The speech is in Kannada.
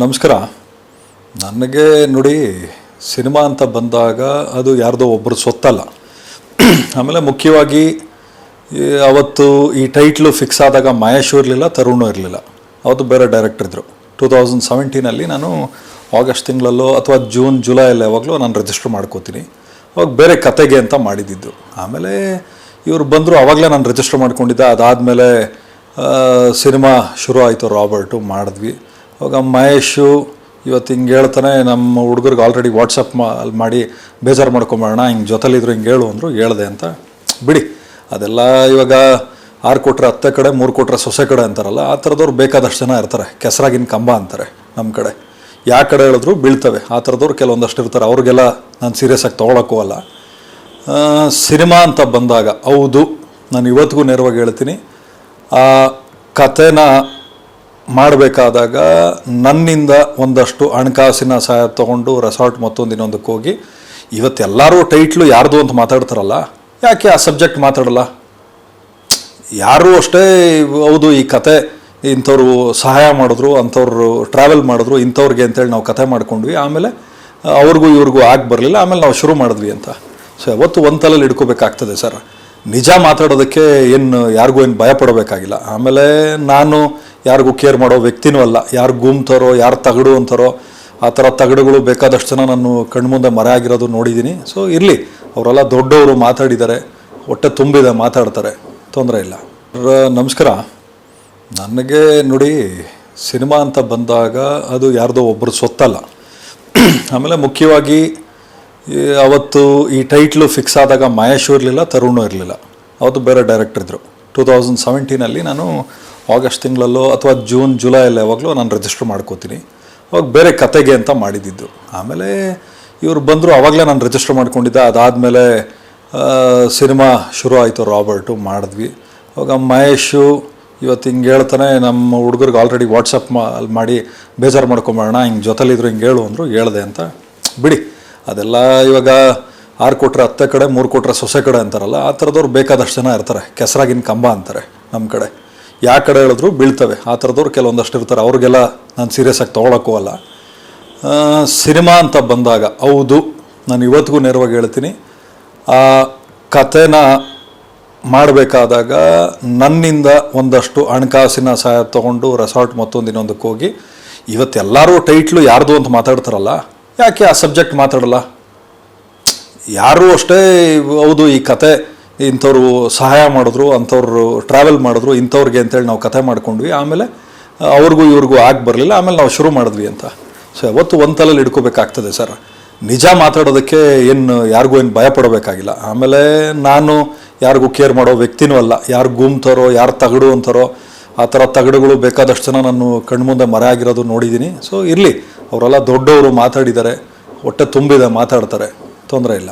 ನಮಸ್ಕಾರ. ನನಗೆ ನೋಡಿ ಸಿನಿಮಾ ಅಂತ ಬಂದಾಗ ಅದು ಯಾರ್ದೋ ಒಬ್ಬರು ಸೊತ್ತಲ್ಲ. ಆಮೇಲೆ ಮುಖ್ಯವಾಗಿ ಅವತ್ತು ಈ ಟೈಟ್ಲು ಫಿಕ್ಸ್ ಆದಾಗ ಮಹೇಶು ಇರಲಿಲ್ಲ, ತರುಣು ಇರಲಿಲ್ಲ. ಅವತ್ತು ಬೇರೆ ಡೈರೆಕ್ಟರ್ ಇದ್ದರು ಟೂ ತೌಸಂಡ್ ಸೆವೆಂಟೀನಲ್ಲಿ ನಾನು ಆಗಸ್ಟ್ ತಿಂಗಳಲ್ಲೋ ಅಥವಾ ಜೂನ್, ಜುಲೈಯಲ್ಲಿ ಯಾವಾಗಲೂ ನಾನು ರಿಜಿಸ್ಟರ್ ಮಾಡ್ಕೋತೀನಿ. ಅವಾಗ ಬೇರೆ ಕತೆಗೆ ಅಂತ ಮಾಡಿದ್ದಿದ್ದು. ಆಮೇಲೆ ಇವರು ಬಂದರು ಆವಾಗಲೇ ನಾನು ರಿಜಿಸ್ಟರ್ ಮಾಡ್ಕೊಂಡಿದ್ದೆ. ಅದಾದಮೇಲೆ ಸಿನಿಮಾ ಶುರು ಆಯಿತು, ರಾಬರ್ಟು ಮಾಡಿದ್ವಿ. ಅವಾಗ ಮಹೇಶು ಇವತ್ತು ಹಿಂಗೆ ಹೇಳ್ತಾನೆ, ನಮ್ಮ ಹುಡುಗರಿಗೆ ಆಲ್ರೆಡಿ ವಾಟ್ಸಪ್ ಮಾಡಿ ಬೇಜಾರು ಮಾಡ್ಕೊಂಬೋಣ ಹಿಂಗೆ ಜೊತೆಲಿದ್ರು ಹಿಂಗೆ ಹೇಳು ಅಂದರು, ಹೇಳ್ದೆ ಅಂತ. ಬಿಡಿ, ಅದೆಲ್ಲ ಇವಾಗ ಆರು ಕೊಟ್ರೆ ಹತ್ತೆ ಕಡೆ, ಮೂರು ಕೊಟ್ರೆ ಸೊಸೆ ಕಡೆ ಅಂತಾರಲ್ಲ, ಆ ಥರದವ್ರು ಬೇಕಾದಷ್ಟು ಜನ ಇರ್ತಾರೆ. ಕೆಸರಾಗಿನ ಕಂಬ ಅಂತಾರೆ ನಮ್ಮ ಕಡೆ. ಯಾವ ಕಡೆ ಹೇಳಿದ್ರು ಬೀಳ್ತವೆ, ಆ ಥರದವ್ರು ಕೆಲವೊಂದಷ್ಟು ಇರ್ತಾರೆ. ಅವ್ರಿಗೆಲ್ಲ ನಾನು ಸೀರಿಯಸ್ ಆಗಿ ತೊಗೊಳಕ್ಕೂ ಅಲ್ಲ. ಸಿನಿಮಾ ಅಂತ ಬಂದಾಗ, ಹೌದು, ನಾನು ಇವತ್ತಿಗೂ ನೇರವಾಗಿ ಹೇಳ್ತೀನಿ. ಆ ಕಥೆನ ಮಾಡಬೇಕಾದಾಗ ನನ್ನಿಂದ ಒಂದಷ್ಟು ಹಣಕಾಸಿನ ಸಹಾಯ ತೊಗೊಂಡು ರೆಸಾರ್ಟ್ ಮತ್ತೊಂದು ಇನ್ನೊಂದಕ್ಕೆ ಹೋಗಿ ಇವತ್ತೆಲ್ಲರೂ ಟೈಟ್ಲು ಯಾರ್ದು ಅಂತ ಮಾತಾಡ್ತಾರಲ್ಲ, ಯಾಕೆ ಆ ಸಬ್ಜೆಕ್ಟ್ ಮಾತಾಡಲ್ಲ? ಯಾರೂ ಅಷ್ಟೇ ಹೌದು, ಈ ಕತೆ ಇಂಥವ್ರು ಸಹಾಯ ಮಾಡಿದ್ರು, ಅಂಥವ್ರು ಟ್ರಾವೆಲ್ ಮಾಡಿದ್ರು, ಇಂಥವ್ರಿಗೆ ಅಂತೇಳಿ ನಾವು ಕತೆ ಮಾಡ್ಕೊಂಡ್ವಿ, ಆಮೇಲೆ ಅವ್ರಿಗೂ ಇವ್ರಿಗೂ ಆಗಿ ಬರಲಿಲ್ಲ, ಆಮೇಲೆ ನಾವು ಶುರು ಮಾಡಿದ್ವಿ ಅಂತ. ಸೊ ಯಾವತ್ತು ಒಂದು ತಲೆಯಲ್ಲಿ ಇಡ್ಕೋಬೇಕಾಗ್ತದೆ ಸರ್. ನಿಜ ಮಾತಾಡೋದಕ್ಕೆ ಏನು ಯಾರಿಗೂ ಏನು ಭಯ ಪಡಬೇಕಾಗಿಲ್ಲ. ಆಮೇಲೆ ನಾನು ಯಾರಿಗೂ ಕೇರ್ ಮಾಡೋ ವ್ಯಕ್ತಿನೂ ಅಲ್ಲ. ಯಾರು ಗುಮ್ತಾರೋ ಯಾರು ತಗಡು ಅಂತಾರೋ ಆ ಥರ ತಗಡುಗಳು ಬೇಕಾದಷ್ಟು ಜನ ನಾನು ಕಣ್ಮುಂದೆ ಮರೆ ಆಗಿರೋದು ನೋಡಿದ್ದೀನಿ. ಸೊ ಇರಲಿ, ಅವರೆಲ್ಲ ದೊಡ್ಡವರು ಮಾತಾಡಿದ್ದಾರೆ. ಹೊಟ್ಟೆ ತುಂಬಿದೆ ಮಾತಾಡ್ತಾರೆ. ತೊಂದರೆ ಇಲ್ಲ. ನಮಸ್ಕಾರ. ನನಗೆ ನೋಡಿ, ಸಿನಿಮಾ ಅಂತ ಬಂದಾಗ ಅದು ಯಾರ್ದೋ ಒಬ್ಬರು ಸೊತ್ತಲ್ಲ. ಆಮೇಲೆ ಮುಖ್ಯವಾಗಿ ಅವತ್ತು ಈ ಟೈಟ್ಲು ಫಿಕ್ಸ್ ಆದಾಗ ಮಹೇಶು ಇರಲಿಲ್ಲ, ತರುಣು ಇರಲಿಲ್ಲ. ಅವತ್ತು ಬೇರೆ ಡೈರೆಕ್ಟರ್ ಇದ್ದರು ಟೂ ತೌಸಂಡ್ ಸೆವೆಂಟೀನಲ್ಲಿ ನಾನು ಆಗಸ್ಟ್ ತಿಂಗಳಲ್ಲೋ ಅಥವಾ ಜೂನ್ ಜುಲೈಯಲ್ಲಿ ಯಾವಾಗಲೂ ನಾನು ರಿಜಿಸ್ಟರ್ ಮಾಡ್ಕೋತೀನಿ. ಅವಾಗ ಬೇರೆ ಕತೆಗೆ ಅಂತ ಮಾಡಿದ್ದಿದ್ದು ಆಮೇಲೆ ಇವರು ಬಂದರು ಆವಾಗಲೇ ನಾನು ರಿಜಿಸ್ಟರ್ ಮಾಡ್ಕೊಂಡಿದ್ದೆ. ಅದಾದಮೇಲೆ ಸಿನಿಮಾ ಶುರು ಆಯಿತು ರಾಬರ್ಟು, ಮಾಡಿದ್ವಿ. ಅವಾಗ ಮಹೇಶು ಇವತ್ತು ಹಿಂಗೆ ಹೇಳ್ತಾನೆ ನಮ್ಮ ಹುಡುಗರಿಗೆ ಆಲ್ರೆಡಿ ವಾಟ್ಸಪ್ ಮಾಡಿ ಬೇಜಾರು ಮಾಡ್ಕೊಂಬೋಣ ಹಿಂಗೆ ಜೊತೆಲಿದ್ರು ಹಿಂಗೆ ಹೇಳು ಅಂದರು, ಹೇಳ್ದೆ ಅಂತ. ಬಿಡಿ, ಅದೆಲ್ಲ ಇವಾಗ ಆರು ಕೋಟ್ರೆ ಹತ್ತೆ ಕಡೆ, ಮೂರು ಕೋಟ್ರೆ ಸೊಸೆ ಕಡೆ ಅಂತಾರಲ್ಲ, ಆ ಥರದವ್ರು ಬೇಕಾದಷ್ಟು ಜನ ಇರ್ತಾರೆ. ಕೆಸರಾಗಿನ ಕಂಬ ಅಂತಾರೆ ನಮ್ಮ ಕಡೆ. ಯಾವ ಕಡೆ ಹೇಳಿದ್ರು ಬೀಳ್ತವೆ. ಆ ಥರದವ್ರು ಕೆಲವೊಂದಷ್ಟು ಇರ್ತಾರೆ. ಅವ್ರಿಗೆಲ್ಲ ನಾನು ಸೀರಿಯಸ್ ಆಗಿ ತೊಗೊಳಕ್ಕೂ ಅಲ್ಲ. ಸಿನಿಮಾ ಅಂತ ಬಂದಾಗ, ಹೌದು, ನಾನು ಇವತ್ತಿಗೂ ನೇರವಾಗಿ ಹೇಳ್ತೀನಿ. ಆ, ಕಥೆನ ಮಾಡಬೇಕಾದಾಗ ನನ್ನಿಂದ ಒಂದಷ್ಟು ಹಣಕಾಸಿನ ಸಹಾಯ ತೊಗೊಂಡು ರೆಸಾರ್ಟ್ ಮತ್ತೊಂದು ಇನ್ನೊಂದಕ್ಕೆ ಹೋಗಿ ಇವತ್ತೆಲ್ಲರೂ ಟೈಟ್ಲು ಯಾರ್ದು ಅಂತ ಮಾತಾಡ್ತಾರಲ್ಲ, ಯಾಕೆ ಆ ಸಬ್ಜೆಕ್ಟ್ ಮಾತಾಡಲ್ಲ? ಯಾರೂ ಅಷ್ಟೇ, ಹೌದು, ಈ ಕತೆ ಇಂಥವ್ರು ಸಹಾಯ ಮಾಡಿದ್ರು, ಅಂಥವ್ರು ಟ್ರಾವೆಲ್ ಮಾಡಿದ್ರು, ಇಂಥವ್ರಿಗೆ ಅಂತೇಳಿ ನಾವು ಕಥೆ ಮಾಡ್ಕೊಂಡ್ವಿ. ಆಮೇಲೆ ಅವ್ರಿಗೂ ಇವ್ರಿಗೂ ಆಗಿ ಬರಲಿಲ್ಲ. ಆಮೇಲೆ ನಾವು ಶುರು ಮಾಡಿದ್ವಿ ಅಂತ. ಸೊ ಯಾವತ್ತು ಒಂದು ತಲೆಯಲ್ಲಿ ಇಡ್ಕೋಬೇಕಾಗ್ತದೆ ಸರ್. ನಿಜ ಮಾತಾಡೋದಕ್ಕೆ ಏನು, ಯಾರಿಗೂ ಏನು ಭಯ ಪಡಬೇಕಾಗಿಲ್ಲ. ಆಮೇಲೆ ನಾನು ಯಾರಿಗೂ ಕೇರ್ ಮಾಡೋ ವ್ಯಕ್ತಿನೂ ಅಲ್ಲ. ಯಾರು ಗುಮ್ತಾರೋ ಯಾರು ತಗಡು ಅಂತಾರೋ, ಆ ಥರ ತಗಡುಗಳು ಬೇಕಾದಷ್ಟು ಜನ ನಾನು ಕಣ್ಮುಂದೆ ಮರೆ ಆಗಿರೋದು ನೋಡಿದ್ದೀನಿ ಸೊ ಇರಲಿ, ಅವರೆಲ್ಲ ದೊಡ್ಡವರು ಮಾತಾಡಿದ್ದಾರೆ, ಹೊಟ್ಟೆ ತುಂಬಿದೆ ಮಾತಾಡ್ತಾರೆ, ತೊಂದರೆ ಇಲ್ಲ.